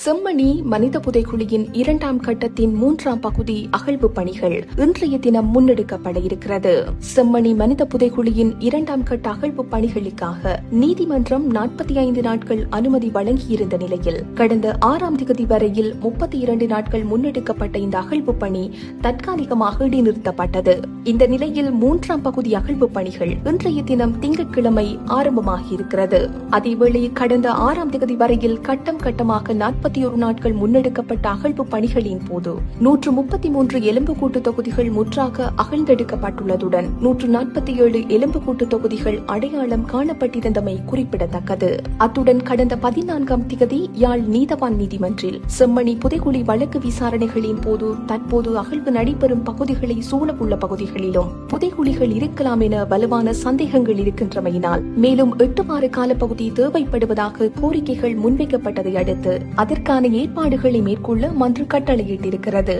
செம்மணி மனித புதைக்குழியின் இரண்டாம் கட்டத்தின் மூன்றாம் பகுதி அகழ்வு பணிகள் இன்றைய தினம் முன்னெடுக்கப்பட இருக்கிறது. செம்மணி மனித புதைக்குழியின் இரண்டாம் கட்ட அகழ்வு பணிகளுக்காக நீதிமன்றம் நாற்பத்தி ஐந்து நாட்கள் அனுமதி வழங்கியிருந்த நிலையில் கடந்த ஆறாம் திகதி வரையில் முப்பத்தி இரண்டு நாட்கள் முன்னெடுக்கப்பட்ட இந்த அகழ்வு பணி தற்காலிகமாக இடைநிறுத்தப்பட்டது. இந்த நிலையில் மூன்றாம் பகுதி அகழ்வு பணிகள் இன்றைய தினம் திங்கட்கிழமை ஆரம்பமாகியிருக்கிறது. அதேவேளை கடந்த ஆறாம் திகதி வரையில் கட்டம் கட்டமாக நாற்பத்தி ஒரு நாட்கள் முன்னெடுக்கப்பட்ட அகழ்வு பணிகளின் போது நூற்று முப்பத்தி மூன்று எலும்புக்கூட்டு தொகுதிகள் முற்றாக அகழ்ந்தெடுக்கப்பட்டுள்ளதுடன் நூற்று நாற்பத்தி ஏழு எலும்புக்கூட்டு தொகுதிகள் அடையாளம் காணப்பட்டிருந்தமை குறிப்பிடத்தக்கது. அத்துடன் கடந்த பதினான்காம் திகதி யாழ் நீதவான் நீதிமன்றில் செம்மணி புதைகுழி வழக்கு விசாரணைகளின் போது தற்போது அகழ்வு நடைபெறும் பகுதிகளை சூழவுள்ள பகுதிகளிலும் புதைகுழிகள் இருக்கலாம் என வலுவான சந்தேகங்கள் இருக்கின்றமையினால் மேலும் எட்டு வார காலப்பகுதி தேவைப்படுவதாக கோரிக்கைகள் முன்வைக்கப்பட்டதை அடுத்து அதற்கான ஏற்பாடுகளை மேற்கொள்ள மன்று கட்டளையிட்டிருக்கிறது.